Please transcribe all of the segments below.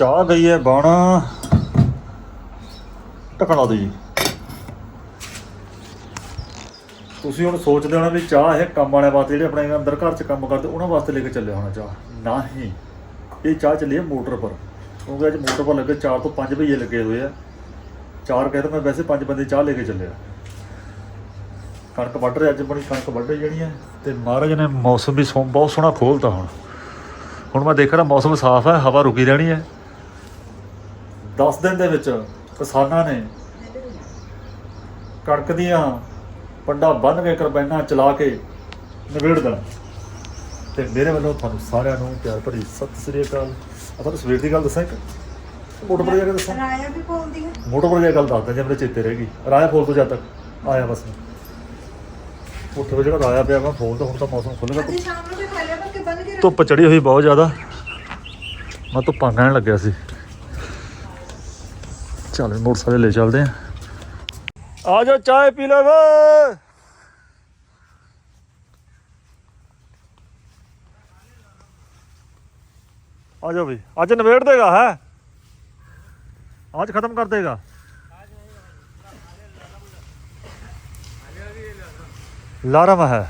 ਚਾਹ ਗਈ ਹੈ, ਬਣ। ਟਕਣਾ ਦੀ ਤੁਸੀਂ ਹੁਣ ਸੋਚਦੇ ਹੋਣਾ ਵੀ ਚਾਹ ਇਹ ਕੰਮ ਵਾਲਿਆਂ ਵਾਸਤੇ, ਜਿਹੜੇ ਆਪਣੇ ਅੰਦਰ ਘਰ 'ਚ ਕੰਮ ਕਰਦੇ, ਉਹਨਾਂ ਵਾਸਤੇ ਲੈ ਕੇ ਚੱਲਿਆ ਹੋਣਾ ਚਾਹ। ਨਹੀਂ। ਇਹ ਚਾਹ ਚੱਲੀ ਹੈ ਮੋਟਰ ਪਰ। ਕਿਉਂਕਿ ਅੱਜ ਮੋਟਰ ਪਰ ਲੱਗੇ 4 ਤੋਂ 5 ਵਜੇ ਲੱਗੇ ਹੋਏ ਆ। ਚਾਰ ਕਹਿੰਦਾ ਮੈਂ ਵੈਸੇ ਪੰਜ ਬੰਦੇ ਚਾਹ ਲੈ ਕੇ ਚੱਲਿਆ ਕਣਕ ਵੱਢ ਰਿਹਾ, ਅੱਜ ਬੜੀ ਕਣਕ ਵੱਢ ਰਹੀ ਜਿਹੜੀ ਹੈ ਤੇ ਮਹਾਰਾਜ ਨੇ ਮੌਸਮ ਵੀ ਸੋ- ਬਹੁਤ ਸੋਹਣਾ ਖੋਲਤਾ ਹੁਣ। ਹੁਣ ਮੈਂ ਦੇਖ ਰਿਹਾ ਮੌਸਮ ਸਾਫ਼ ਹੈ, ਹਵਾ ਰੁਕੀ ਰਹਿਣੀ ਹੈ। 10 ਦਿਨ ਦੇ ਵਿੱਚ ਕਿਸਾਨਾਂ ਨੇ ਕਣਕ ਦੀਆਂ ਪੰਡਾ ਬੰਨ ਕੇ ਕਰਬੈਨਾ ਚਲਾ ਕੇ ਨਿਬੇੜ ਦੇਣਾ। ਤੇ ਮੇਰੇ ਵੱਲੋਂ ਤੁਹਾਨੂੰ ਸਾਰਿਆਂ ਨੂੰ ਪਿਆਰ ਭਰੀ ਸਤਿ ਸ੍ਰੀ ਅਕਾਲ। ਆ ਤੁਹਾਨੂੰ ਸਵੇਰ ਦੀ ਗੱਲ ਦੱਸਾਂ ਇੱਕ? ਮੋਟਰ ਪਰ ਜਾ ਕੇ ਦੱਸਾਂ? ਰਾਇਆ ਵੀ ਬੋਲਦੀ ਹੈ। ਮੋਟਰ ਪਰ ਜਾ ਕੇ ਗੱਲ ਦੱਸਦਾ ਜੇ ਮੇਰੇ ਚੇਤੇ ਰਹਿ ਗਈ। ਰਾਇਆ ਫੋਲ ਤੋਂ ਜਦ ਤੱਕ। ਆਇਆ ਬਸ। ਉੱਥੇ ਉਹ ਜਿਹੜਾ ਰਾਇਆ ਪਿਆ ਮੈਂ ਫੋਲ ਤਾਂ ਹੁਣ ਤਾਂ ਮੌਸਮ ਖੁੱਲ੍ਹੇਗਾ। ਅੱਜ ਸ਼ਾਮ ਨੂੰ ਵੀ ਖਾ ਲਿਆ ਪਰ ਕਿ ਬੰਨ ਕੇ ਧੁੱਪ ਚੜੀ ਹੋਈ ਬਹੁਤ ਜ਼ਿਆਦਾ। ਮੈਂ ਧੁੱਪਾਂ ਕਹਿਣ ਲੱਗਿਆ ਸੀ। ਚੱਲ ਮੋਟਰਸਾਈਕਲ ਲੈ ਚੱਲਦੇ ਆ ਆ ਜਾ ਚਾਹ ਪੀ ਲਵੋ ਆ ਜਾ ਵੀ। ਅੱਜ ਨਵੇੜ ਦੇਗਾ, ਹੈ? ਅੱਜ ਖਤਮ ਕਰ ਦੇਗਾ। ਲਾਰਮ ਹੈ।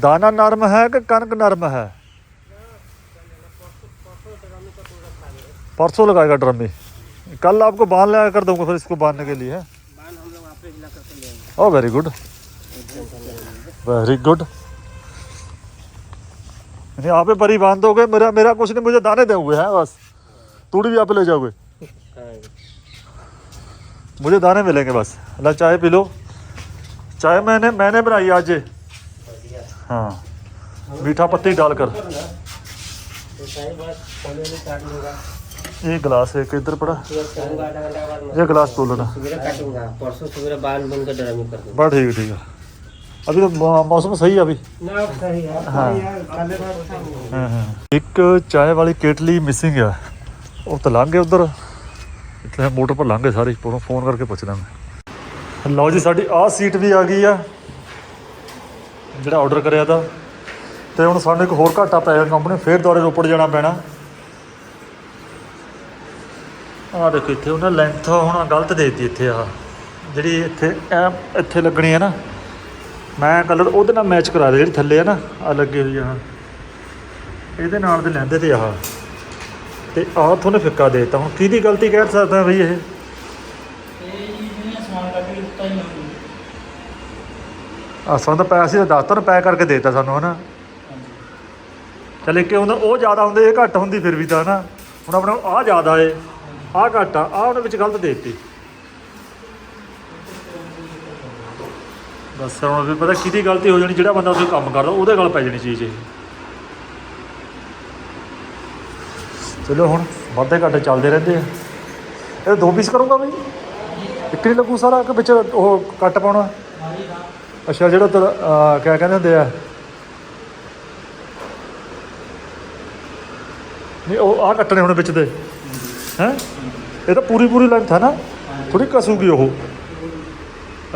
ਦਾਣਾ ਨਰਮ ਹੈ ਕਿ ਕਣਕ ਨਰਮ ਹੈ? ਪਰਸੋਂ ਲਗਾਏਗਾ ਡਰਮੀ। कल आपको बाँध लगा कर दूँगा फिर इसको बांधने के लिए। Oh very good very good नहीं आप परी बाँध दोगे मेरा मेरा कुछ नहीं, मुझे दाने दोगे, हैं, बस। तूड़ी भी आप ले जाओगे। मुझे दाने मिलेंगे, बस। अल्लाह चाय पी लो। चाय मैंने मैंने बनाई आज। हाँ। मीठा पत्ती डालकर। ये गिलास है किधर पड़ा ये गिलास तोलना परसों सुबह बाल बंद कर डरा कर बड़ा ठीक ठीक है अभी तो मौसम सही है अभी सही है हाँ हाँ एक चाय वाली केटली मिसिंग है वो तो लंघ गए उधर इतने मोटर पर लंघ गए सारे फोन करके पूछना मैं ਲਓ ਜੀ ਸਾਡੀ ਆਹ ਸੀਟ ਵੀ ਆ ਗਈ ਆ ਜਿਹੜਾ ਆਰਡਰ ਕਰਿਆ ਤਾਂ ਤੇ ਹੁਣ ਸਾਨੂੰ ਇੱਕ ਹੋਰ ਘਾਟਾ ਪੈ ਗਿਆ ਕੰਪਨੀ ਫੇਰ ਦੁਆਰੇ ਰੋਪੜ ਜਾਣਾ ਪੈਣਾ ਆਹ ਦੇਖੋ ਇੱਥੇ ਉਹਨਾਂ ਲੈਂਥ ਹੁਣ ਗਲਤ ਦੇ ਦਿੱਤੀ ਇੱਥੇ ਆਹ। ਜਿਹੜੀ ਇੱਥੇ ਐ ਇੱਥੇ ਲੱਗਣੀ ਹੈ ਨਾ, ਮੈਂ ਕਲਰ ਉਹਦੇ ਨਾਲ ਮੈਚ ਕਰਾ ਦੇ, ਜਿਹੜੀ ਥੱਲੇ ਆ ਨਾ ਆ ਲੱਗੀ ਹੋਈ ਆ। ਇਹਦੇ ਨਾਲ ਦੇ ਲੈਂਦੇ ਤੇ ਆਹ। ਤੇ ਆਹ ਤੁਹਾਨੂੰ ਫਿੱਕਾ ਦੇ ਦਿੱਤਾ। ਹੁਣ ਕਿਹਦੀ ਗਲਤੀ ਕਹਿ ਸਕਦਾ ਬਈ ਇਹ? ਆ ਸਾਨੂੰ ਤਾਂ ਪੈਸੇ ਦਾ ਦੱਸਤਾ ਨਾ ਪੈਕ ਕਰਕੇ ਦੇਤਾ ਸਾਨੂੰ, ਹਨਾ? ਚੱਲ ਇੱਕ ਹੁੰਦਾ, ਉਹ ਜ਼ਿਆਦਾ ਹੁੰਦੇ, ਇਹ ਘੱਟ ਹੁੰਦੀ ਫਿਰ ਵੀ ਤਾਂ ਨਾ ਹੁਣ ਆਪਣੇ ਆਹ ਜ਼ਿਆਦਾ ਏ। ਆਹ ਘੱਟ ਆ ਆਹ ਉਹਨੇ ਵਿੱਚ ਗਲਤ ਦੇ ਦਿੱਤੀ ਬਸ ਹੁਣ ਵੀ ਪਤਾ ਕਿਹਦੀ ਗਲਤੀ ਹੋ ਜਾਣੀ, ਜਿਹੜਾ ਬੰਦਾ ਉਹਦੇ ਕੰਮ ਕਰਦਾ, ਉਹਦੇ ਗੱਲ ਪੈ ਜਾਣੀ ਚੀਜ਼ ਇਹ। ਚਲੋ ਹੁਣ ਵਾਧੇ ਘਾਟੇ ਚੱਲਦੇ ਰਹਿੰਦੇ ਆ। ਇਹ ਦੋ ਪੀਸ ਕਰੂੰਗਾ ਬਈ? ਇੱਕ ਨਹੀਂ ਲੱਗੂ ਸਾਰਾ ਕਿ ਵਿੱਚ ਉਹ ਕੱਟ ਪਾਉਣਾ? ਅੱਛਾ, ਜਿਹੜਾ ਤੇਰਾ ਕਿਆ ਕਹਿੰਦੇ ਹੁੰਦੇ ਆ? ਨਹੀਂ, ਉਹ ਆ ਕੱਟਣੇ ਹੁਣ ਵਿੱਚ ਦੇ। ਹੈ? ਇਹ ਤਾਂ ਪੂਰੀ ਪੂਰੀ ਲੈਂਥ ਹੈ ਨਾ ਥੋੜੀ ਕਸੂਗੀ ਉਹ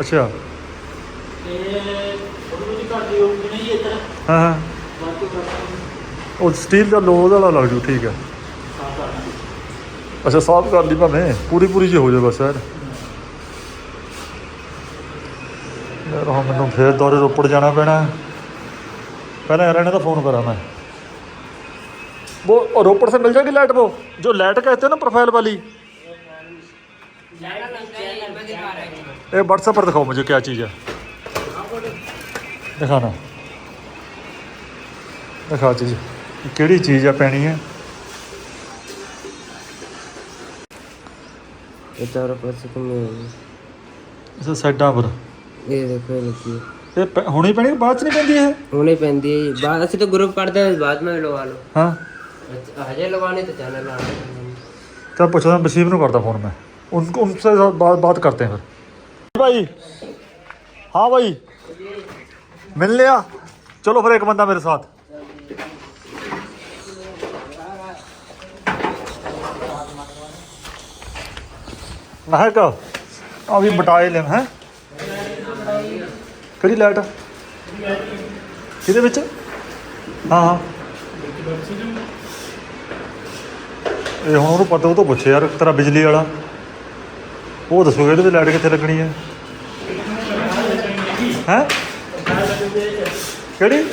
ਅੱਛਾ ਹਾਂ ਹਾਂ ਉਹ ਸਟੀਲ ਦਾ ਲੋਹ ਵਾਲਾ ਲੱਗ ਜੂ ਠੀਕ ਹੈ ਅੱਛਾ ਸਾਫ਼ ਕਰ ਲਈ ਭਾਵੇਂ ਪੂਰੀ ਪੂਰੀ ਜੀ ਹੋ ਜਾਏ ਬਸ ਯਾਰ ਯਾਰ ਹੁਣ ਮੈਨੂੰ ਫੇਰ ਦੌਰੇ ਰੋਪੜ ਜਾਣਾ ਪੈਣਾ ਪਹਿਲਾਂ ਯਾਰ ਇਹਨਾਂ ਦਾ ਫੋਨ ਕਰਾਂ मैं वो रोपड़ से मिल जाएगी लाइट वो जो लाइट कहते हैं ना प्रोफाइल वाली ये व्हाट्सएप पर दिखाओ मुझे क्या चीज़ है दिखाना दिखा चीज़ केड़ी चीज़ है पैनी है ये तो और परसों को मैं इसे साइडा पर ये देखो ये लगी है ਇਹ ਪੈ- ਹੁਣੀ ਪੈਣੀ ਕਿ ਬਾਅਦ ਚ ਨਹੀਂ ਪੈਂਦੀ ਇਹ होने पहनती है बाद अच्छे तो ग्रुप करते हैं बाद में भी लगवा लो ਹਾਂ अच्छा, हजे लगवाने तो चैनल लाना चल पूछता बसीम ਨੂੰ करता फोन मैं उनको उनसे बात बात करते हैं फिर भाई हाँ भाई मिल लिया चलो फिर एक बंदा मेरे साथ महक अभी ਬਟਾਏ ਲੈ ਹੈ ਕਿਹੜੀ ਲਾਈਟ ਕਿਹਦੇ ਵਿੱਚ ਹਾਂ ਹਾਂ ਇਹ ਹੁਣ ਉਹਨੂੰ ਪਤਾ ਉਹ ਤੋਂ ਪੁੱਛੇ ਯਾਰ ਤੇਰਾ ਬਿਜਲੀ ਵਾਲਾ ਉਹ ਦੱਸੋਗੇ ਇਹਦੇ ਵਿੱਚ ਲਾਈਟ ਕਿੱਥੇ ਲੱਗਣੀ ਹੈ ਹੈ? ਕਿਹੜੀ?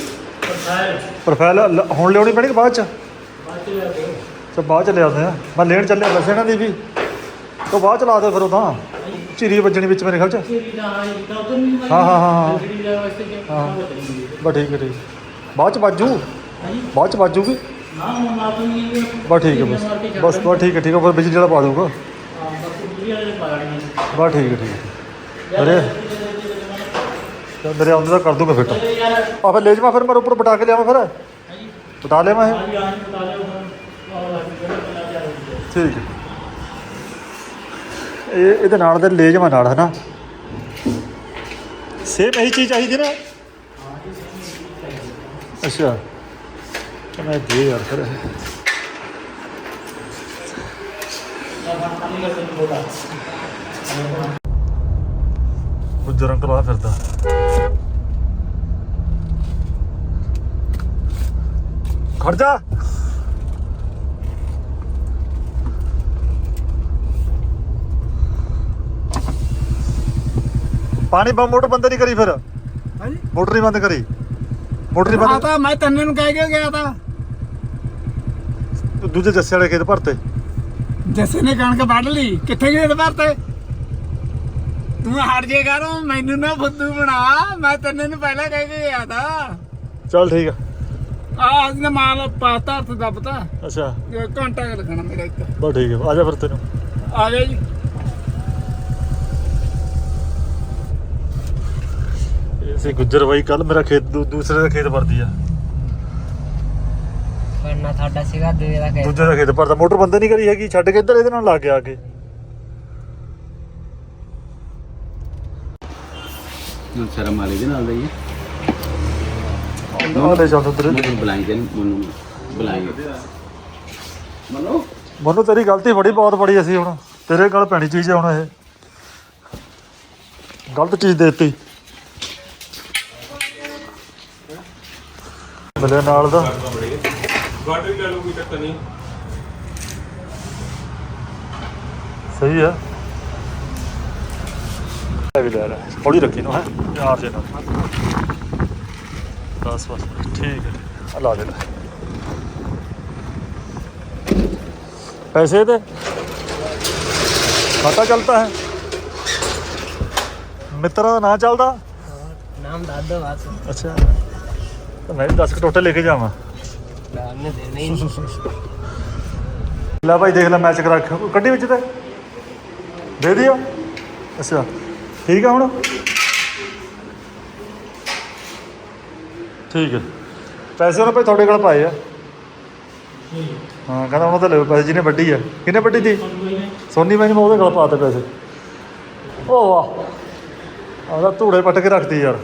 ਪ੍ਰੋਫਾਈਲ। ਲ- ਹੁਣ ਲਿਆਉਣੀ ਪੈਣੀ ਕਿ ਬਾਅਦ ਚ? ਤੇ ਬਾਅਦ ਚ ਲਿਆਉਂਦੇ ਆ। ਮੈਂ ਲੈਣ ਚੱਲਿਆ ਵੈਸੇ ਇਹਨਾਂ ਦੀ ਵੀ। ਉਹ ਬਾਅਦ ਚ ਲਾ ਦੇ ਫਿਰ ਉਹ ਤਾਂ ਚੀਰੀ ਵੱਜਣੀ ਵਿੱਚ ਮੇਰੇ ਖਿਆਲ ਚ। ਹਾਂ ਹਾਂ ਹਾਂ ਹਾਂ। ਬਸ ਠੀਕ ਹੈ ਠੀਕ ਬਾਅਦ ਚ ਬਾਜੂ ਬਾਅਦ ਚ ਬਾਜੂਗੀ ਬਸ ਠੀਕ ਹੈ ਬਸ। ਬਸ ਬਸ ਠੀਕ ਹੈ ਠੀਕ ਹੈ। ਫਿਰ ਬਿਜਲੀ ਵਾਲਾ ਪਾ ਦੂੰਗਾ ਬਸ ਠੀਕ ਹੈ ਠੀਕ ਹੈ। ਮੇਰੇ ਚੱਲ ਮੇਰੇ ਆਉਂਦੇ ਦਾ ਕਰ ਦੂੰਗਾ ਫਿੱਟ ਆ ਫਿਰ ਲੈ ਜਾਵਾਂ ਫਿਰ ਮੈਂ ਉੱਪਰ ਬਟਾ ਕੇ ਲਿਆਵਾਂ ਫਿਰ। ਬਟਾ ਲਿਆਵਾਂ ਇਹ। ਠੀਕ ਹੈ। ਇਹ ਇਹਦੇ ਨਾਲ ਦੇ ਲੈ ਜਾਵਾਂ ਨਾਲ ਹਨਾ? ਸੇਮ ਇਹੀ ਚੀਜ਼ ਚਾਹੀਦੀ ਨਾ? ਅੱਛਾ। ਤਾਂ ਮੈਂ ਦੇ ਯਾਰ ਫਿਰ। ਗੁੱਜਰ ਅੰਕਲ ਆ ਫਿਰਦਾ। ਖੜ ਜਾ। ਪਾਣੀ ਬੰਦ ਮੋਟਰ ਬੰਦ ਨਹੀਂ ਕਰੀ ਫਿਰ। ਹਾਂਜੀ। ਮੋਟਰ ਨਹੀਂ ਬੰਦ ਕਰੀ। ਮੋਟਰ ਨਹੀਂ ਬੰਦ ਆਤਾ ਮੈਂ ਤੰਨੇ ਨੂੰ ਕਹਿ ਕੇ ਗਿਆ ਤਾਂ। ਦੂਜੇ ਜੱਸੇ ਵਾਲੇ ਖੇਤ ਭਰਤੇ। ਜੱਸੇ ਨੇ ਕਣਕ ਵੱਢ ਲਈ ਕਿੱਥੇ ਗਏ ਦੁਬਾਰ ਤੇ ਤੂੰ ਹਟ ਜੇ ਕਰ ਮੈਨੂੰ ਨਾ ਫੁੱਦੂ ਬਣਾ ਮੈਂ ਤੰਨੇ ਨੂੰ ਪਹਿਲਾਂ ਕਹਿ ਕੇ ਗਿਆ ਤਾਂ। ਚੱਲ ਠੀਕ ਆ। ਆ ਅੱਜ ਨੇ ਮਾਲ ਪਾਤਾ ਹੱਥ ਦੱਬਤਾ ਅੱਛਾ। ਇਹ ਘੰਟਾ ਕੁ ਲੱਗਣਾ ਮੇਰਾ ਇੱਕ। ਬਸ ਠੀਕ ਆ ਆ ਜਾ ਫਿਰ ਤੈਨੂੰ। ਆ ਗਿਆ ਜੀ। ਇਹ ਸੀ ਗੁੱਜਰ ਬਾਈ ਕੱਲ ਮੇਰਾ ਖੇਤ ਦੂ- ਦੂਸਰੇ ਦਾ ਖੇਤ ਭਰਦੀ ਆ। ਵਰਨਾ ਤੁਹਾਡਾ ਸੀਗਾ ਦੂਏ ਦਾ ਕਹਿ ਦੂਜੇ ਦਾ ਖੇਤ ਭਰਦਾ। ਮੋਟਰ ਬੰਦ ਨਹੀਂ ਕਰੀ ਹੈਗੀ? ਛੱਡ ਕੇ ਇੱਧਰ ਇਹਦੇ ਨਾਲ ਲੱਗ ਗਿਆ ਆ ਕੇ ਨੂੰ ਸ਼ਰਮ ਵਾਲੇ ਦੇ ਨਾਲ ਹੀ ਆ ਲੈ ਚੱਲ ਉਧਰ। ਮੈਨੂੰ ਬੁਲਾਈ ਦੇ ਮੈਨੂੰ ਬੁਲਾਈ। ਮਨੋ? ਮਨੂੰ ਤੇਰੀ ਗਲਤੀ ਬੜੀ ਬਹੁਤ ਬੜੀ ਅਸੀਂ ਹੁਣ। ਤੇਰੇ ਗੱਲ ਪੈਣੀ ਚੀਜ਼ ਆ ਹੁਣ ਇਹ। ਗਲਤ ਚੀਜ਼ ਦੇ ਦਿੱਤੀ। ਮਿਲੇ ਨਾਲ ਦਾ। ਵਾਟਰ ਸਹੀ ਆ ਇਹ ਵੀ ਲੈ ਲੈ ਹੌਲੀ ਰੱਖੀ ਨੂੰ। ਹੈ ਯਾਰ ਜੇ ਨਾਲ ਬਸ ਬਸ ਠੀਕ ਹੈ। ਆ ਦੇ। ਲੈ ਪੈਸੇ ਤੇ? ਪਤਾ ਚਲਦਾ ਹੈ। ਮਿੱਤਰਾਂ ਦਾ ਨਾਂ ਚੱਲਦਾ? ਨਾਮ ਦੱਸ ਦੋ ਅੱਛਾ। ਮੈਂ ਵੀ 10 ਕਟੋਟੇ ਲੈ ਕੇ ਜਾਵਾਂ। ਨਾਮ ਨੇ ਦੇਣੇ ਹੀ ਨਹੀਂ। ਲੈ ਭਾਈ ਦੇਖ ਲੈ ਮੈਚ ਕਰਾ ਕੇ। ਕੱਢੀ ਵਿੱਚ ਤੇ। ਦੇ ਦਿਓ। ਅੱਛਾ ਠੀਕ ਆ ਹੁਣ? ਠੀਕ ਹੈ ਪੈਸੇ ਉਹਨਾਂ ਭਾਈ ਤੁਹਾਡੇ ਕੋਲ ਪਾਏ ਆ। ਹਾਂ ਕਹਿੰਦਾ ਉਹਨਾਂ ਤੋਂ ਲੈ ਪੈਸੇ ਜਿਹਨੇ ਵੱਡੀ ਆ। ਕਿਹਨੇ ਵੱਡੀ ਦੀ ਸੋਨੀ ਮੈਂ ਉਹਦੇ ਕੋਲ ਪਾਤੇ ਪੈਸੇ। ਓ ਵਾਹ। ਆਦਾ ਧੂੜੇ ਪੱਟ ਕੇ ਰੱਖਤੀ ਯਾਰ।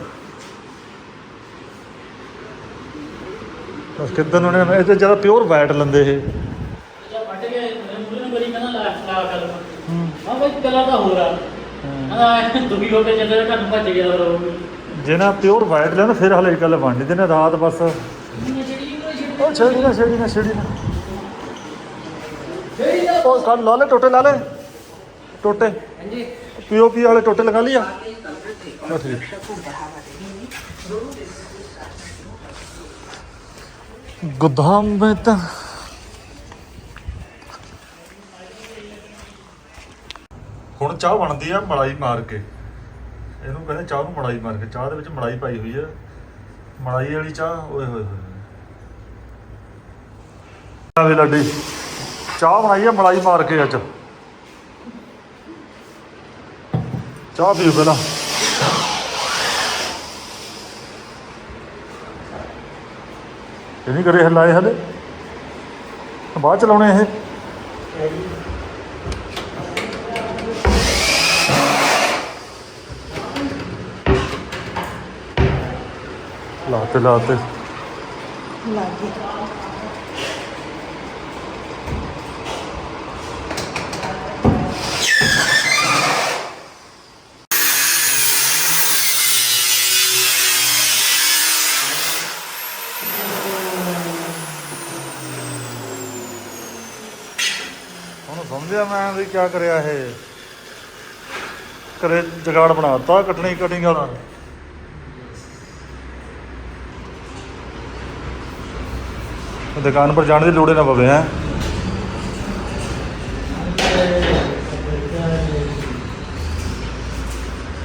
ਬਸ ਕਿਦਾਂ ਉਹਨੇ ਇਹ ਤੇ ਜ਼ਿਆਦਾ ਪਿਓਰ ਵਾਈਟ ਲੰਦੇ ਇਹ। ਹਾਂ। ਬਈ ਕਲਰ ਤਾਂ ਹੋ। ਰਹਾ ਹਾਂ ਦੁਖੀ ਹੋ ਕੇ ਚੱਲੇ ਤਾਂ ਘਰ ਭੱਜ ਗਿਆ ਫਿਰ ਜੇ ਨਾ ਪਿਓਰ ਵਾਈਟ ਲੈਣ ਫਿਰ ਹਲੇ ਗੱਲ ਬਣਨੀ ਤੇ ਨਾ ਰਾਤ ਬਸ। ਉਹ ਛੇੜੀ ਨਾ ਛੇੜੀ ਨਾ ਛੇੜੀ ਨਾ ਉਹ ਕੱਲ ਲਾ ਲੈ ਟੋਟੇ ਲਾ ਲੈ। ਟੋਟੇ। ਹਾਂਜੀ। ਪੀਓਪੀ ਵਾਲੇ ਟੋਟੇ ਲਗਾ ਲਿਆ ਠੀਕ। ਗੋਦਾਮ ਮੈਂ ਤਾਂ ਹੁਣ ਚਾਹ ਬਣਦੀ ਆ ਮਲਾਈ ਮਾਰ ਕੇ। ਇਹਨੂੰ ਕਹਿੰਦੇ ਚਾਹ ਨੂੰ ਮਲਾਈ ਮਾਰ ਕੇ। ਚਾਹ ਦੇ ਵਿੱਚ ਮਲਾਈ ਪਾਈ ਹੋਈ ਆ। ਮਲਾਈ ਵਾਲੀ ਚਾਹ, ਓਏ ਹੋਏ ਹੋਏ। ਆਵੇ ਲੱਡੀ, ਚਾਹ ਬਣਾਈ ਆ ਮਲਾਈ ਮਾਰ ਕੇ ਅੱਜ। ਚਾਹ ਪੀਓ ਪਹਿਲਾਂ। ਇਹ ਨਹੀਂ ਕਰੇ ਹਲਾਏ ਹਲੇ। ਬਾਅਦ ਚਲਾਉਣੇ ਇਹ। ਲਾਤੇ ਲਾਤੇ। ਲੱਗੀ। ਹੁਣ ਸਮਝਿਆ ਮੈਂ ਵੀ ਕੀ ਕਰਿਆ ਇਹ? ਕਰੇ ਜਗਾੜ ਬਣਾਤਾ ਕਟਣੀ ਕਟਿੰਗ ਵਾਲਾ। ਦੁਕਾਨ ਪਰ ਜਾਣ ਦੀ ਲੋੜ ਹੀ ਨਾ ਪਵੇ, ਹੈ।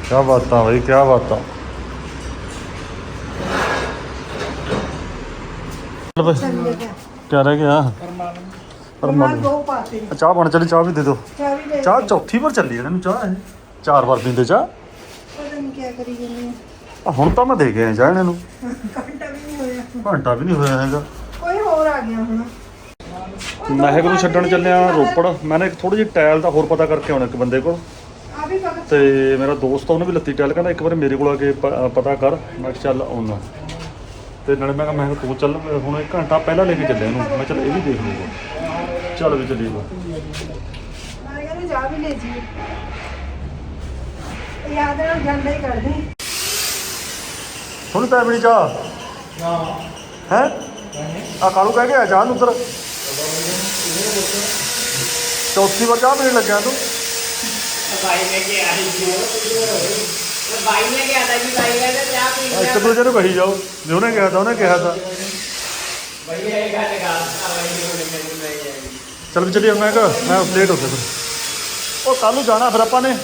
ਕੀ ਬਾਤਾਂ ਬਈ ਕੀ ਬਾਤਾਂ। ਚੱਲ ਰਹਿ ਗਿਆ? ਪਰਮਾਨ ਦੋ ਪਾਤੇ ਚਾਹ ਬਣ ਚੱਲੀ ਚਾਹ ਵੀ ਦੇ ਦਿਓ। ਚਾਹ ਵੀ ਲੈ ਚਾਹ ਚੌਥੀ ਵਾਰ ਚੱਲੀ ਇਹਨਾਂ ਨੂੰ ਚਾਹ ਇਹ। ਚਾਰ ਵਾਰ ਪੀਂਦੇ ਚਾਹ। ਪਤਾ ਨਹੀਂ ਕੀ ਕਰੀ ਜਾਂਦੇ ਆ। ਹੁਣ ਤਾਂ ਮੈਂ ਦੇ ਗਿਆ ਚਾਹ ਇਹਨਾਂ ਨੂੰ। ਘੰਟਾ ਵੀ ਨਹੀਂ ਹੋਇਆ। ਘੰਟਾ ਵੀ ਨਹੀਂ ਹੋਇਆ ਹੈਗਾ। ਕੋਈ ਹੋਰ ਆ ਗਿਆ ਹੁਣ। ਮਹਿਕ ਨੂੰ ਛੱਡਣ ਚੱਲਿਆ ਰੋਪੜ। ਮੈਨੇ ਇੱਕ ਥੋੜੀ ਜਿਹੀ ਟਾਇਲ ਦਾ ਹੋਰ ਪਤਾ ਕਰਕੇ ਆਉਣਾ ਇੱਕ ਬੰਦੇ ਕੋਲ। ਆ ਵੀ ਭਗਤ ਤੇ ਮੇਰਾ ਦੋਸਤ ਆ, ਉਹਨੇ ਵੀ ਲੱਤੀ ਟਾਇਲ ਕਹਿੰਦਾ ਇੱਕ ਵਾਰ ਮੇਰੇ ਕੋਲ ਆ ਕੇ ਪ- ਪਤਾ ਕਰ। ਮੈਂ ਕਿਹਾ ਚੱਲ ਆਉਣਾ ਤੇ ਨਾਲੇ ਮੈਂ ਕਿਹਾ ਮੈਂ ਕਿਹਾ ਤੂੰ ਚੱਲ ਮੈਂ ਹੁਣ ਇੱਕ ਘੰਟਾ ਪਹਿਲਾਂ ਲੈ ਕੇ ਚੱਲਿਆ ਇਹਨੂੰ ਮੈਂ ਚੱਲ ਇਹ ਵੀ ਦੇਖ ਲੂਗਾ ਚਲੋ ਵੀ ਚਲੀ ਮੈਂ। ਕਹਿੰਦਾ ਜਾ ਵੀ ਲੈ ਜੀ। ਯਾਦ ਨਾਲ ਜਾਂਦਾ ਹੀ ਕਰਦੀ। ਹੁਣ ਤਾਂ ਆਪਣੀ ਚਾਹ? ਹਾਂ। ਹੈ? ਆ ਕਾਲੂ ਕਹਿ ਵਾਰ ਚਾਹ ਪੀਣ ਲੱਗਿਆ ਤੂੰ। ਬਾਈ ਕੇ ਆਈ ਬਾਈ ਲੈ ਕੇ ਆਦਾ ਜੀ ਬਾਈ ਲੈ ਕੇ ਚਾਹ ਪੀ ਇੱਕ ਦੂਜੇ ਨੂੰ ਕਹੀ ਜਾਓ। ਜੇ ਕਿਹਾ ਤਾਂ ਉਹਨੇ ਕਿਹਾ ਤਾਂ। ਬਾਈ ਇਹ ਗੱਲ ਕਰ ਆ ਬਾਈ ਉਹਨੇ ਮੈਨੂੰ ਨਹੀਂ ਚਲ ਵੀ ਚੱਲੀਏ ਮੈਂ ਕਿਹਾ ਮੈਂ ਲੇਟ ਹੋ ਗਿਆ ਫਿਰ। ਉਹ ਕੱਲ ਨੂੰ ਜਾਣਾ ਫਿਰ ਆਪਾਂ ਨੇ।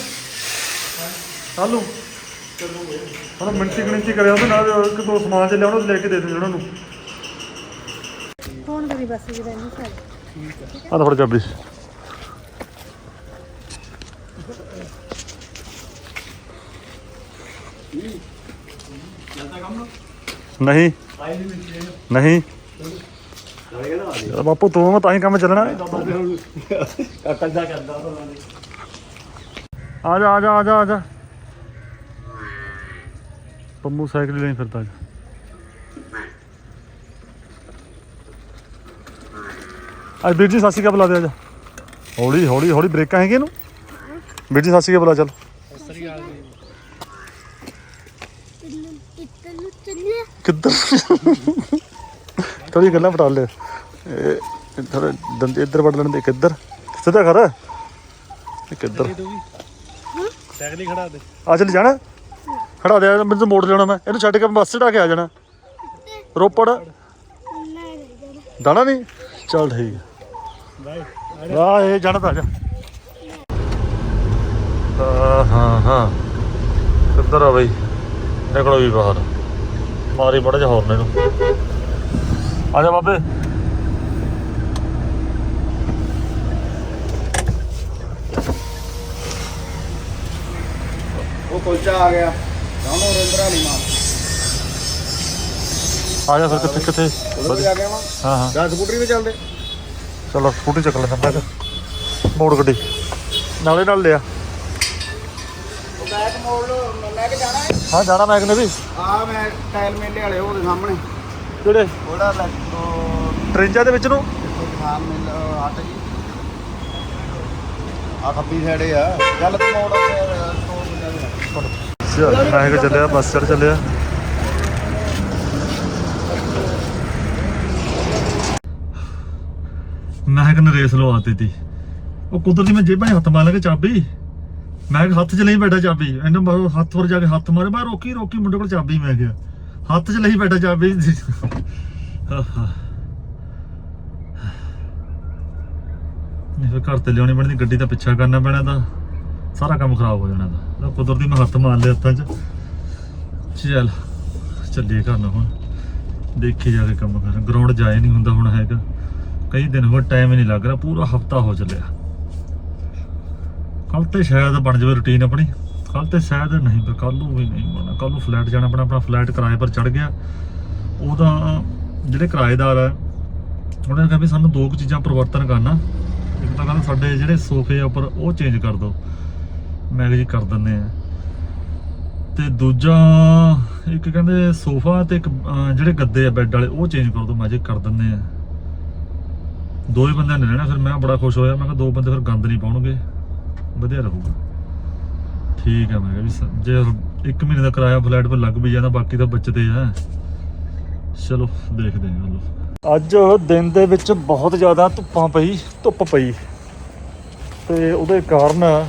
ਕੱਲ ਨੂੰ। ਹੁਣ ਮਿੰਟੀ ਗਣਿਤੀ ਕਰਿਆ ਉਹਦੇ ਨਾਲ ਇੱਕ ਦੋ ਸਮਾਨ ਚ ਲਿਆਉਣਾ ਲੈ ਕੇ ਦੇ ਦੇ ਉਹਨਾਂ। ਨੂੰ ਫੋਨ ਕਰੀ ਬਸ ਜੀ ਰਹਿਣੀ ਸਾਰੇ। ਆ ਤਾਂ ਫੜ ਚਾਬੀ। ਨਹੀਂ। ਨਹੀਂ। ਯਾਰ ਬਾਪੂ ਤੂੰ ਮੈਂ ਤਾਂ ਹੀ ਕੰਮ ਚੱਲਣਾ। ਆ ਜਾ ਆ ਜਾ ਆ ਜਾ ਆ ਜਾ। ਪੰਮੂ ਸਾਈਕਲ ਲਈ ਫਿਰਦਾ ਜੀ ਅੱਜ ਵੀਰ ਜੀ ਸਾਸੀ ਕਾ ਬੁਲਾ ਦੇ ਆ ਜਾ ਹੌਲੀ ਹੌਲੀ ਹੌਲੀ ਬ੍ਰੇਕਾਂ ਹੈਗੀਆਂ ਇਹਨੂੰ। ਵੀਰ ਜੀ ਸਾਸੀ ਕਾ ਬੁਲਾ ਚੱਲ। ਕਿੱਧਰ? ਥੋੜੀ ਗੱਲਾਂ ਪਟਾ ਲੈ ਇਹ ਥੋੜਾ ਦੰਦੇ ਇੱਧਰ ਵੜ ਲੈਣ ਦੇ ਕਿੱਧਰ ਸਿੱਧਾ ਕਰ ਇਹ ਕਿੱਧਰ ਸਾਈਕਲ ਹੀ ਖੜਾ ਦੇ। ਆ ਚੱਲ ਜਾਣਾ। ਖੜਾ ਦੇ ਮੈਨੂੰ ਮੋੜ ਲੈਣਾ ਮੈਂ। ਇਹਨੂੰ ਛੱਡ ਕੇ ਬੱਸ ਚੜਾ ਕੇ ਆ ਜਾਣਾ। ਰੋਪੜ। ਦਾਣਾ ਨਹੀਂ। ਚੱਲ ਠੀਕ ਹੈ ਵਾਹ ਇਹ ਜਾਣਾ ਤਾਂ ਆ ਜਾ। ਹਾਂ ਹਾਂ ਕਿੱਧਰ ਆ ਬਈ? ਨਿਕਲੋ ਵੀ ਬਾਹਰ। ਮਾਰੀ ਬੜਾ ਜਿਹਾ ਹੋਰਨੇ ਨੂੰ ਆ ਜਾ ਬਾਬੇ ਉਹ ਕੁਲਚਾ ਆ ਗਿਆ। ਜਾਨੋ ਰਿੰਦਰਾ ਨਹੀਂ ਮਾਰ। ਆ ਜਾ ਫਿਰ ਕਿੱਥੇ ਕਿੱਥੇ? ਉਧਰ ਜਾ ਕੇ ਆਵਾਂ ਹਾਂ ਹਾਂ। ਜਾਂ ਸਕੂਟਰੀ ਤੇ ਚੱਲਦੇ। ਚਲੋ ਸਕੂਟੀ ਚੱਕ ਲੈਂਦਾ ਮੈਂ। ਕਿਹਾ। ਮੋੜ ਗੱਡੀ। ਨਾਲੇ ਨਾਲ ਲਿਆ। ਉਹ ਬੈਕ ਮੋੜ ਲੋ ਕੇ ਜਾਣਾ ਹੈ। ਹਾਂ ਜਾਣਾ ਮੈਂ ਕਿਨੇ ਵੀ। ਆ ਮੈਂ ਟਾਇਲ ਮੇਲੇ ਵਾਲੇ ਉਹਦੇ ਸਾਹਮਣੇ। ਕਿਹੜੇ? ਲੈ ਉਹ ਟ੍ਰੇਨਜਾਂ ਦੇ ਵਿੱਚ ਨੂੰ? ਹਾਂ ਮਿਲ ਹਟ ਜੀ ਆ ਖੱਬੀ ਸਾਈਡੇ ਆ। ਚੱਲ ਤੂੰ ਮੋੜ ਤੇ ਚੱਲ ਮੈਂ ਕਿ ਚੱਲਿਆ ਬੱਸ ਚੜ ਚੱਲਿਆ। ਮੈਂ ਕਿ ਰੇਸ ਲਵਾਤੀ ਤੀ। ਉਹ ਕੁਦਰਤੀ ਮੈਂ ਜੇਬਾਂ 'ਚ ਹੱਥ ਮਾਰ ਲਗਾ ਚਾਬੀ। ਮੈਂ ਕਿਹਾ ਹੱਥ 'ਚ ਲਈ ਬੈਠਾ ਚਾਬੀ। ਇਹਨੂੰ ਹੱਥ ਪਰ ਜਾ ਕੇ ਹੱਥ ਮਾਰੇ ਮੈਂ ਰੋਕੀ ਰੋਕੀ ਮੁੰਡੇ ਕੋਲ ਚਾਬੀ ਮੈਂ ਕਿਹਾ। ਹੱਥ 'ਚ ਲਈ ਬੈਠਾ ਚਾਬੀ ਨਹੀਂ। ਫਿਰ ਘਰ ਤੇ ਲਿਆਉਣੀ ਪੈਣੀ, ਗੱਡੀ ਦਾ ਪਿੱਛਾ ਕਰਨਾ ਪੈਣਾ ਤਾਂ। ਸਾਰਾ ਕੰਮ ਖਰਾਬ ਹੋ ਜਾਣਾ ਦਾ ਤਾਂ ਕੁਦਰਤੀ ਮੈਂ ਹੱਥ ਮਾਰ ਲਿਆ ਹੱਥਾਂ 'ਚ। ਚੱਲ, ਚੱਲੀਏ ਘਰ ਨੂੰ ਹੁਣ। ਦੇਖੀ ਜਾ ਕੇ ਕੰਮ ਕਰ। ਗਰਾਊਂਡ ਜਾਏ ਨਹੀਂ ਹੁੰਦਾ ਹੁਣ ਹੈਗਾ। ਕਈ ਦਿਨ ਹੋ ਟਾਈਮ ਹੀ ਨਹੀਂ ਲੱਗ ਰਿਹਾ। ਪੂਰਾ ਹਫਤਾ ਹੋ ਚੱਲਿਆ। ਕੱਲ ਤੇ ਸ਼ਾਇਦ ਬਣ ਜਾਵੇ ਰੁਟੀਨ ਆਪਣੀ। ਕੱਲ ਤੇ ਸ਼ਾਇਦ ਨਹੀਂ ਪਰ ਕੱਲ ਨੂੰ ਵੀ ਨਹੀਂ ਬਣਨਾ। ਕੱਲ ਨੂੰ ਫਲੈਟ ਜਾਣਾ ਪੈਣਾ, ਆਪਣਾ ਫਲੈਟ ਕਿਰਾਏ ਪਰ ਚੜ ਗਿਆ। ਉਹਦਾ ਜਿਹੜੇ ਕਿਰਾਏਦਾਰ ਆ, ਉਹਨਾਂ ਨੇ ਕਿਹਾ ਵੀ ਸਾਨੂੰ ਦੋ ਕੁ ਚੀਜ਼ਾਂ ਪਰਿਵਰਤਨ ਕਰਨਾ। ਇੱਕ ਤਾਂ ਕਹਿੰਦਾ ਸਾਡੇ ਜਿਹੜੇ ਸੋਫੇ ਉੱਪਰ, ਉਹ ਚੇਂਜ ਕਰ ਦਿਓ। ਮੈਂ ਕਿਹਾ ਜੀ ਕਰ ਦਿੰਦੇ ਆ। ਤੇ ਦੂਜਾ, ਇੱਕ ਕਹਿੰਦੇ ਸੋਫਾ ਤੇ ਇੱਕ ਜਿਹੜੇ ਗੱਦੇ ਆ ਬੈੱਡ ਵਾਲੇ, ਉਹ ਚੇਂਜ ਕਰ ਦਿਓ, ਮੈਂ ਜੀ ਕਰ ਦਿੰਦੇ ਆ। ਦੋਵੇਂ ਬੰਦਿਆਂ ਨੇ ਰਹਿਣਾ ਫਿਰ ਮੈਂ ਬੜਾ ਖੁਸ਼ ਹੋਇਆ। ਮੈਂ ਕਿਹਾ ਦੋ ਬੰਦੇ ਫਿਰ ਗੰਦ ਨਹੀਂ ਪਾਉਣਗੇ। ਵਧੀਆ ਰਹੂਗਾ। ਠੀਕ ਹੈ ਮੈਂ ਕਿਹਾ ਵੀ ਸ- ਜੇ ਇੱਕ ਮਹੀਨੇ ਦਾ ਕਿਰਾਇਆ ਫਲੈਟ 'ਤੇ ਲੱਗ ਵੀ ਜਾਂਦਾ, ਬਾਕੀ ਤਾਂ ਬਚਦੇ ਆ। ਚਲੋ, ਦੇਖਦੇ ਹਾਂ ਚਲੋ ਅੱਜ ਦਿਨ ਦੇ ਵਿੱਚ ਬਹੁਤ ਜ਼ਿਆਦਾ ਧੁੱਪਾਂ ਪਈ, ਧੁੱਪ ਪਈ। ਤੇ ਉਹਦੇ ਕਾਰਨ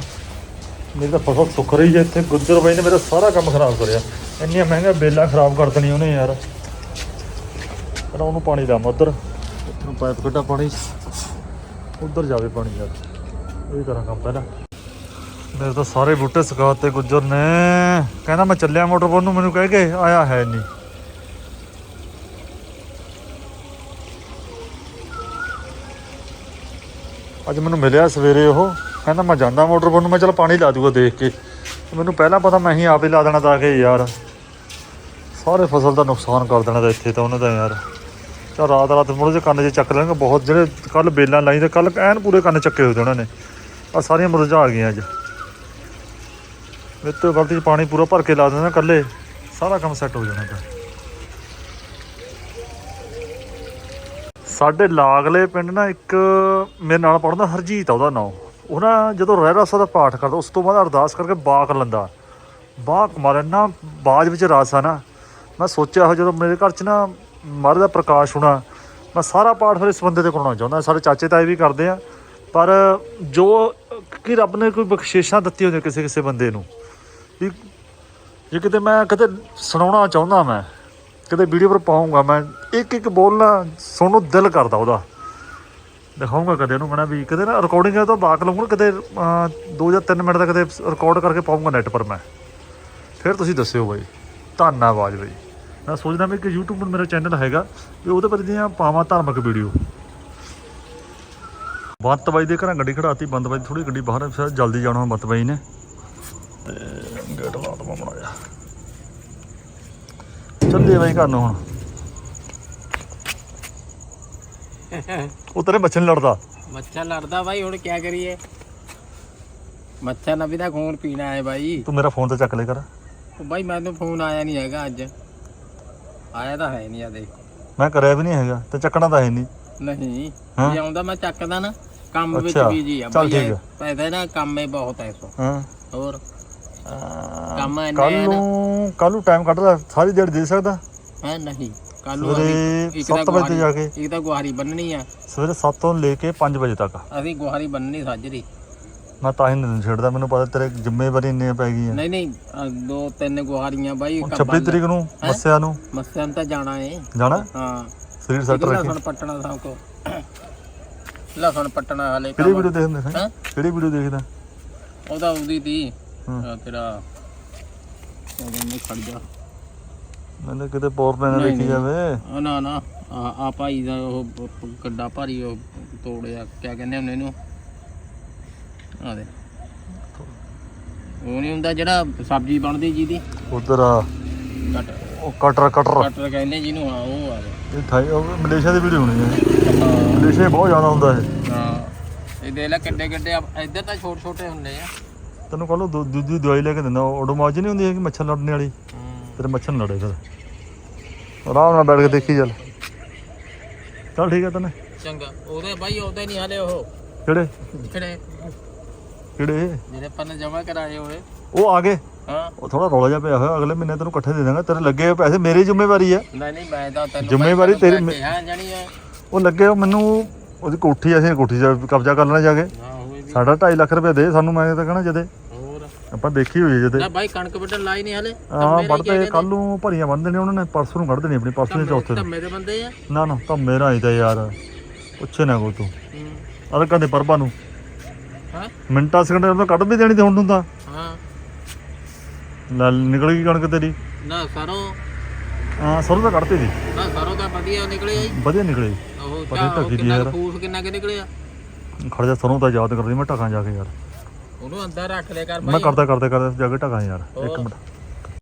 ਮੇਰੀ ਤਾਂ ਫਸਲ ਸੁੱਕ ਰਹੀ ਹੈ ਇੱਥੇ। ਗੁੱਜਰ ਬਾਈ ਨੇ ਮੇਰਾ ਸਾਰਾ ਕੰਮ ਖਰਾਬ ਕਰਿਆ। ਇੰਨੀਆਂ ਮਹਿੰਗੀਆਂ ਬੇਲਾਂ ਖਰਾਬ ਕਰ ਦੇਣੀਆਂ ਉਹਨੇ ਯਾਰ। ਪਰ ਉਹਨੂੰ ਪਾਣੀ ਲਾਵਾਂ ਉਧਰ। ਉੱਥੋਂ ਪਾਈਪ ਕੱਢਾ ਪਾਣੀ। ਉੱਧਰ ਜਾਵੇ ਪਾਣੀ ਯਾਰ। ਇਹ ਕਰਾਂ ਕੰਮ ਪਹਿਲਾਂ। ਮੇਰੇ ਤਾਂ ਸਾਰੇ ਬੂਟੇ ਸੁਕਾਤੇ ਗੁੱਜਰ ਨੇ। ਕਹਿੰਦਾ ਮੈਂ ਚੱਲਿਆ ਮੋਟਰ ਪਰ ਨੂੰ, ਮੈਨੂੰ ਕਹਿ ਕੇ ਆਇਆ ਹੈ ਨਹੀਂ। ਅੱਜ ਮੈਨੂੰ ਮਿਲਿਆ ਸਵੇਰੇ ਉਹ। ਕਹਿੰਦਾ ਮੈਂ ਜਾਂਦਾ ਮੋਟਰ ਪਰ ਨੂੰ, ਮੈਂ ਚਲ ਪਾਣੀ ਲਾ ਦੂਗਾ ਦੇਖ ਕੇ। ਮੈਨੂੰ ਪਹਿਲਾਂ ਪਤਾ ਮੈਂ ਹੀ ਆਪ ਹੀ ਲਾ ਦੇਣਾ ਤਾਂ ਕਿ ਯਾਰ। ਸਾਰੇ ਫਸਲ ਦਾ ਨੁਕਸਾਨ ਕਰ ਦੇਣਾ ਤਾਂ ਇੱਥੇ ਤਾਂ ਉਹਨਾਂ ਦਾ ਯਾਰ। ਚਾ ਰਾਤ ਰਾਤ ਮੁੜ ਜੇ ਕੰਨ 'ਚ ਚੱਕ ਲੈਣਗੇ ਬਹੁਤ। ਜਿਹੜੇ ਕੱਲ ਬੇਲਾਂ ਲਾਈ ਤੇ ਕੱਲ ਐਨ ਪੂਰੇ ਕੰਨ ਚੱਕੇ ਹੋਏ ਉਹਨਾਂ ਨੇ। ਆ ਸਾਰੀਆਂ ਮੁਰਝਾ ਗਈਆਂ ਅੱਜ। ਮੇਰੇ ਤੋਂ ਗਲਤੀ 'ਚ ਪਾਣੀ ਪੂਰਾ ਭਰ ਕੇ ਲਾ ਦੇਣਾ ਕੱਲੇ ਸਾਰਾ ਕੰਮ ਸੈੱਟ ਹੋ ਜਾਣਾ ਤਾਂ ਸਾਡੇ ਲਾਗਲੇ ਪਿੰਡ ਨਾ ਇੱਕ ਮੇਰੇ ਨਾਲ ਪੜਦਾ ਹਰਜੀਤ ਆ ਉਹਦਾ ਨਾਮ ਉਹ ਨਾ ਜਦੋਂ ਰਹਿ ਰਸਾ ਦਾ ਪਾਠ ਕਰਦਾ, ਉਸ ਤੋਂ ਬਾਅਦ ਅਰਦਾਸ ਕਰਕੇ ਬਾਕ ਲੈਂਦਾ। ਬਾਕ ਕਮਾਲ ਨਾ ਬਾਜ ਵਿੱਚ ਰਸ ਆ ਨਾ। ਮੈਂ ਸੋਚਿਆ ਉਹ ਜਦੋਂ ਮੇਰੇ ਘਰ 'ਚ ਨਾ ਮਹਾਰਾਜ ਦਾ ਪ੍ਰਕਾਸ਼ ਹੋਣਾ, ਮੈਂ ਸਾਰਾ ਪਾਠ ਫਿਰ ਇਸ ਬੰਦੇ ਤੇ ਕਰਾਉਣਾ ਚਾਹੁੰਦਾ। ਸਾਡੇ ਚਾਚੇ ਤਾਏ ਵੀ ਕਰਦੇ ਆ। ਪਰ ਜੋ ਕਿ ਰੱਬ ਨੇ ਕੋਈ ਬਖਸ਼ਿਸ਼ਾਂ ਦਿੱਤੀ ਹੁੰਦੀਆਂ ਕਿਸੇ ਕਿਸੇ ਬੰਦੇ ਨੂੰ ਵੀ ਜੇ ਕਿਤੇ ਮੈਂ ਕਿਤੇ ਸੁਣਾਉਣਾ ਚਾਹੁੰਦਾ ਮੈਂ ਕਿਤੇ ਵੀਡੀਓ ਪਰ ਪਾਉਂਗਾ ਮੈਂ, ਇੱਕ ਇੱਕ ਬੋਲਣਾ ਸੁਣਨ ਨੂੰ ਦਿਲ ਕਰਦਾ ਉਹਦਾ। ਦਿਖਾਉਂਗਾ ਕਦੇ ਉਹਨੂੰ ਕਹਣਾ ਵੀ ਕਦੇ ਨਾ ਰਿਕਾਰਡਿੰਗ ਹੈ ਤਾਂ ਬਾਕ ਲਊਂਗਾ ਕਦੇ 2 ਜਾਂ 3 ਮਿੰਟ ਦਾ ਕਦੇ ਰਿਕਾਰਡ ਕਰਕੇ ਪਾਉਂਗਾ ਨੈਟ ਪਰ ਮੈਂ। ਫਿਰ ਤੁਸੀਂ ਦੱਸਿਓ ਬਾਈ, ਧੰਨਵਾਦ ਬਾਈ। ਮੈਂ ਸੋਚਦਾ ਵੀ ਕਿ YouTube ਪਰ ਮੇਰਾ ਚੈਨਲ ਹੈਗਾ, ਵੀ ਉਹਦੇ ਪਰ ਦੀਆਂ ਪਾਵਾਂ ਧਾਰਮਿਕ ਵੀਡੀਓ ਬੰਤ ਬਾਈ ਦੇ ਘਰਾਂ ਗੱਡੀ ਖੜਾਤੀ ਬੰਦ ਬਾਈ ਥੋੜੀ ਗੱਡੀ ਬਾਹਰ ਫਿਰ ਜਲਦੀ ਜਾਣਾ ਬੰਤ ਬਾਈ ਨੇ। ਤੇ ਗੇਟ ਲਾ ਦਵਾਂ ਮੜਾ ਜਾ ਚੱਲੇ ਬਾਈ ਘਰ ਨੂੰ ਹੁਣ। ਉਹ ਤੇਰੇ ਬੱਚੇ ਲੜਦਾ। ਮੱਛਰ ਲੜਦਾ ਭਾਈ ਹੁਣ ਕੀ ਕਰੀਏ? ਮੱਛਰ ਨਾ ਵੀ ਤਾਂ ਖੂਨ ਪੀਣਾ ਹੈ ਭਾਈ ਤੂੰ ਮੇਰਾ ਫੋਨ ਤੇ ਚੱਕ ਲੈ ਕਰ। ਉਹ ਭਾਈ ਮੈਨੂੰ ਫੋਨ ਆਇਆ ਨਹੀਂ ਹੈਗਾ ਅੱਜ। ਆਇਆ ਤਾਂ ਹੈ ਨਹੀਂ ਆ ਦੇਖ ਮੈਂ ਕਰਿਆ ਵੀ ਨਹੀਂ ਹੈਗਾ ਤੇ ਚੱਕਣਾ ਤਾਂ ਹੈ ਨਹੀਂ ਨਹੀਂ ਹਾਂ? ਜੇ ਆਉਂਦਾ ਮੈਂ ਚੱਕਦਾ ਨਾ ਕੰਮ ਵਿੱਚ ਅੱਛਾ, ਬੀਜੀ ਆ ਚੱਲ ਭਾਈ ਠੀਕ ਆ। ਪੈਸੇ ਨਾ ਕੰਮ ਹੀ ਬਹੁਤ ਸੋ ਹਾਂ। ਹੋਰ? ਕੰਮ ਇੰਨੇ ਕੱਲ ਨਾ। ਨੂੰ ਕੱਲ ਨੂੰ ਟਾਈਮ ਕੱਢ ਲੈ ਸਾਰੀ ਦਿਹਾੜੀ ਦੇ ਸਕਦਾ। ਹੈ ਨਹੀਂ ਕੱਲ ਨੂੰ ਸਵੇਰੇ ਅਸੀਂ ਇੱਕ ਤਾਂ 7 ਵਜੇ ਤੇ ਜਾ ਕੇ। ਗੁਹਾਰੀ- ਇੱਕ ਤਾਂ ਗੁਹਾਰੀ ਬੰਨਣੀ ਆ। ਸਵੇਰੇ 7 ਤੋਂ ਲੈ ਕੇ 5 ਵਜੇ ਤੱਕ। ਅਸੀਂ ਗੁਹਾਰੀ ਬੰਨਣੀ ਸਾਜਰੀ। ਮੈਂ ਤਾਂ ਹੀ ਨਹੀਂ ਛੱਡਦਾ ਮੈਨੂੰ ਪਤਾ ਤੇਰੇ ਜ਼ਿੰਮੇਵਾਰੀ ਇੰਨੀਆਂ ਪੈ ਗਈਆਂ ਨਹੀਂ ਨਹੀਂ ਅ, ਦੋ ਤਿੰਨ ਗੁਹਾਰੀਆਂ ਬਾਈ ਹੁਣ 26 ਤਰੀਕ ਨੂੰ ਮੱਸਿਆ ਨੂੰ। ਮੱਸਿਆਂ ਨੂੰ ਤਾਂ ਜਾਣਾ ਏ। ਜਾਣਾ? ਹਾਂ। ਸਰੀਰ ਸੱਟ ਰੱਖੀ ਲਸਣ ਪੱਟਣਾ ਸਭ ਕੋ। ਲਸਣ ਪੱਟਣਾ ਹਲੇ ਕਿਹੜੀ ਵੀਡੀਓ ਦੇਖਦੇ ਹੈ ਹੈਂ? ਕਿਹੜੀ ਵੀਡੀਓ ਦੇਖਦਾ? ਉਹਦਾ ਉਹਦੀ ਦੀ ਹੂੰ। ਅ, ਤੇਰਾ ਉਹਦਾ ਨਹੀਂ ਖੜ ਜਾ। ਮੈਨੂੰ ਕਿਤੇ ਪੌਰ ਪੈਣਾ ਨਹੀਂ, ਦੇਖੀ ਨਹੀਂ। ਜਾਵੇ। ਆ ਨਾ ਨਾ। ਆ ਆ ਭਾਈ ਦਾ ਉਹ ਪ- ਭਾਰੀ ਉਹ ਤੋੜਿਆ। ਕਿਆ ਕਹਿੰਦੇ ਹੁੰਦੇ ਇਹਨੂੰ? ਆ ਦੇ। ਉਹ ਨਹੀਂ ਹੁੰਦਾ ਜਿਹੜਾ ਸਬਜ਼ੀ ਬਣਦੀ ਜਿਹਦੀ? ਉਧਰ ਕਟ ਉਹ ਕਟਰ ਕਟਰ। ਕਟਰ ਕਹਿੰਦੇ ਜਿਹਨੂੰ ਹਾਂ ਉਹ ਆ ਇਹ ਠਾਈ ਉਹ ਮਲੇਸ਼ੀਆ ਦੀ ਵੀਡੀਓ ਹੋਣੀ ਹੈ। ਹਾਂ। ਮਲੇਸ਼ੀਆ 'ਚ ਬਹੁਤ ਜ਼ਿਆਦਾ ਹੁੰਦਾ ਹੈ ਹਾਂ। ਇਹ ਦੇ ਲੈ ਕਿੱਡੇ ਕਿੱਡੇ ਆ- ਇੱਧਰ ਤਾਂ ਛੋਟੇ ਛੋਟੇ ਹੁੰਦੇ ਆ। ਤੈਨੂੰ ਕੱਲ ਦੁੱਧ ਦੀ ਦਵਾਈ ਲੈ ਕੇ ਦਿੰਦਾ ਓਡੋਮਾਜ ਨਹੀਂ ਹੁੰਦੀ ਹੈਗੀ ਮੱਛਰ ਲੜਨੇ ਵਾਲੀ। ਤੇਰੇ ਮੱਛਰ ਲੜੇ ਫਿਰ। ਆਰਾਮ ਨਾਲ ਬੈਠ ਕੇ ਦੇਖੀ ਚੱਲ। ਚੱਲ ਠੀਕ ਹੈ ਤਨੇ। ਚੰਗਾ। ਉਹਦੇ ਬਾਈ ਉਹਦੇ ਨਹੀਂ ਹਲੇ ਉਹ। ਕਿਹੜੇ? ਜਿਹੜੇ ਕਿਹੜੇ? ਜਿਹੜੇ ਆਪਾਂ ਨੇ ਜਮਾ ਕਰਾਏ ਹੋਏ। ਉਹ ਆ ਗਏ। ਹਾਂ। ਉਹ ਥੋੜਾ ਰੌਲਾ ਜਿਹਾ ਪਿਆ ਹੋਇਆ ਅਗਲੇ ਮਹੀਨੇ ਤੈਨੂੰ ਇਕੱਠੇ ਦੇ ਦਾਂਗਾ ਤੇਰੇ ਲੱਗੇ ਹੋਏ ਪੈਸੇ ਮੇਰੀ ਜ਼ਿੰਮੇਵਾਰੀ ਹੈ ਨਹੀਂ ਨਹੀਂ ਮੈਂ ਤਾਂ ਤੈਨੂੰ ਜ਼ਿੰਮੇਵਾਰੀ ਤੇਰੀ- ਹਾਂ ਜਾਣੀ ਹੈ ਉਹ ਲੱਗੇ ਮੈਨੂੰ ਉਹਦੀ ਕੋਠੀ ਅਸੀਂ ਕੋਠੀ 'ਚ ਕਬਜ਼ਾ ਕਰ ਲੈਣਾ ਜਾ ਕੇ। ਸਾਡਾ 2.5 ਲੱਖ ਰੁਪਏ ਦੇ ਸਾਨੂੰ ਮੈਂ ਤਾਂ ਕਹਣਾ ਜਦੇ। ਹੋਰ? ਆਪਾਂ ਦੇਖੀ ਹੋਈ ਜਦੇ। ਨਾ ਬਾਈ ਕਣਕ ਵੱਢਣ ਲਾਈ ਨਹੀਂ ਹਲੇ। ਹਾਂ ਵੱਢਦੇ ਕੱਲ ਨੂੰ। ਭਰੀਆਂ ਬੰਨ ਦੇਣੇ ਉਹਨਾਂ ਨੇ ਪਰਸੋਂ ਨੂੰ ਕੱਢ ਦੇਣੀ ਆਪਣੀ ਪਰਸੋਂ ਦੇ ਚੌਥੇ ਨੂੰ ਧੰਮੇ ਦੇ ਬੰਦੇ ਆ। ਨਾ ਨਾ ਤਾਂ ਮੇਰਾ ਹੀ ਤਾਂ ਯਾਰ ਪੁੱਛੇ ਨਾ ਕੋ ਤੂੰ। ਅਰ ਕਦੇ ਪਰਬਾ ਨੂੰ। ਹਾਂ? ਮਿੰਟਾਂ ਸਕਿੰਟਾਂ ਤਾਂ ਕੱਢ ਵੀ ਦੇਣੀ ਤੇ ਹੁਣ ਨੂੰ ਤਾਂ। ਹਾਂ। ਲੈ ਨਿਕਲ ਗਈ ਕਣਕ ਤੇਰੀ। ਨਾ ਸਰੋਂ। ਹਾਂ ਸਰੋਂ ਤਾਂ ਕੱਢਤੀ ਸੀ। ਨਾ ਸਰੋਂ ਤਾਂ ਵਧੀਆ ਨਿਕਲਿਆ ਜੀ। ਵਧੀਆ ਨਿਕਲੀ। ਉਹ ਪਤਾ ਦੀ ਕਿੰਨਾ ਯਾਰ। ਕੁ ਫੂਸ ਕਿੰਨਾ ਕਿ ਨਿਕਲਿਆ? ਖੜ ਜਾ ਸਰੋਂ ਤਾਂ ਯਾਦ ਕਰਦੀ ਮੈਂ ਢਕਾਂ ਜਾ ਕੇ ਯਾਰ। ਉਹਨੂੰ ਅੰਦਰ ਰੱਖ ਲਿਆ ਕਰ ਮੈਂ ਬਾਈ ਕਰਦਾ ਕਰਦਾ ਕਰਦਾ ਜਾ ਕੇ ਢਕਾਂ ਯਾਰ ਇੱਕ ਹੋਰ। ਮਿੰਟ।